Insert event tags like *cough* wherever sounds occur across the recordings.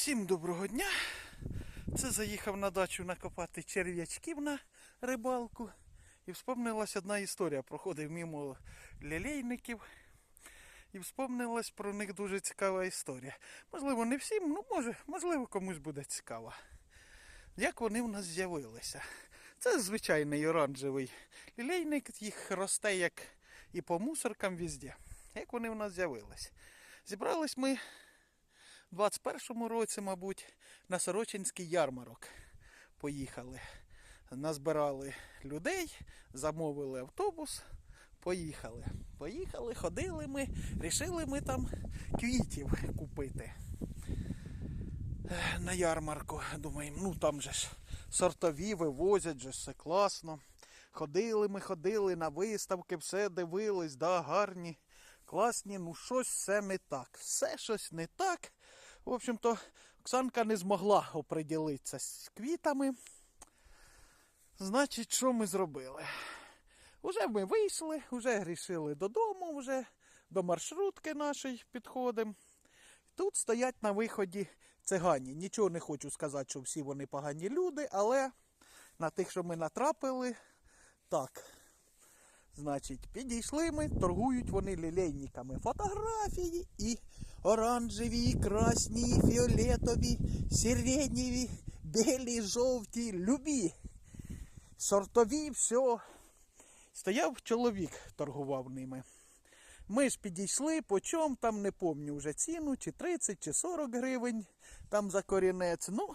Всім доброго дня. Це заїхав на дачу накопати черв'ячків на рибалку. І вспомнилась одна історія. Проходив мимо лілейників. І вспомнилась про них дуже цікава історія. Можливо, не всім, ну може, можливо, комусь буде цікаво. Як вони в нас з'явилися? Це звичайний оранжевий лілейник, їх росте як і по мусоркам везде. Як вони в нас з'явились? Зібрались ми 21-му році, мабуть, на Сорочинський ярмарок поїхали. Назбирали людей, замовили автобус, поїхали. Поїхали, ходили ми, рішили ми там квітів купити на ярмарку. Думаємо, ну там же ж сортові вивозять же, все класно. Ходили ми, ходили на виставки, все дивились, да, гарні, класні, ну щось все не так. Все щось не так. В общем-то, Оксанка не змогла оприділитися з квітами. Значить, що ми зробили? Уже ми вийшли, вже грішили додому, вже до маршрутки нашої підходимо. Тут стоять на виході цигані. Нічого не хочу сказати, що всі вони погані люди, але на тих, що ми натрапили, так. Значить, підійшли ми, торгують вони лілейниками. Фотографії і оранжеві, красні, і фіолетові, сиренєві, білі, жовті, любі. Сортові, все. Стояв чоловік, торгував ними. Ми ж підійшли, по чому там не помню вже ціну, чи 30, чи 40 гривень там за корінець. Ну,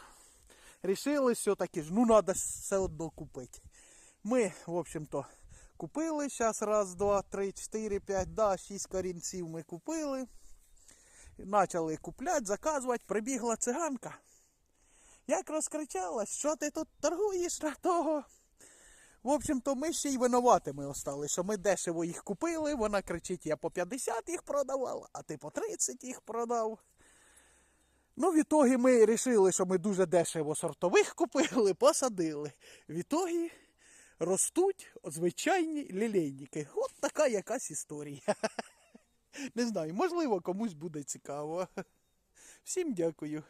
рішили все-таки ж, ну треба все одно купити. Ми, в общем-то, купили. Зараз раз, два, три, чотири, п'ять, да, шість корінців ми купили. Почали купляти, заказувати, прибігла циганка. Як розкричалась, що ти тут торгуєш на того? В общем-то, ми ще й винуватими остали, що ми дешево їх купили. Вона кричить, я по 50 їх продавала, а ти по 30 їх продав. Ну, в ітогі ми вирішили, що ми дуже дешево сортових купили, посадили. В ітогі ростуть звичайні лілейники. От така якась історія. *laughs* Не знаю, можливо, комусь буде цікаво. Всім дякую.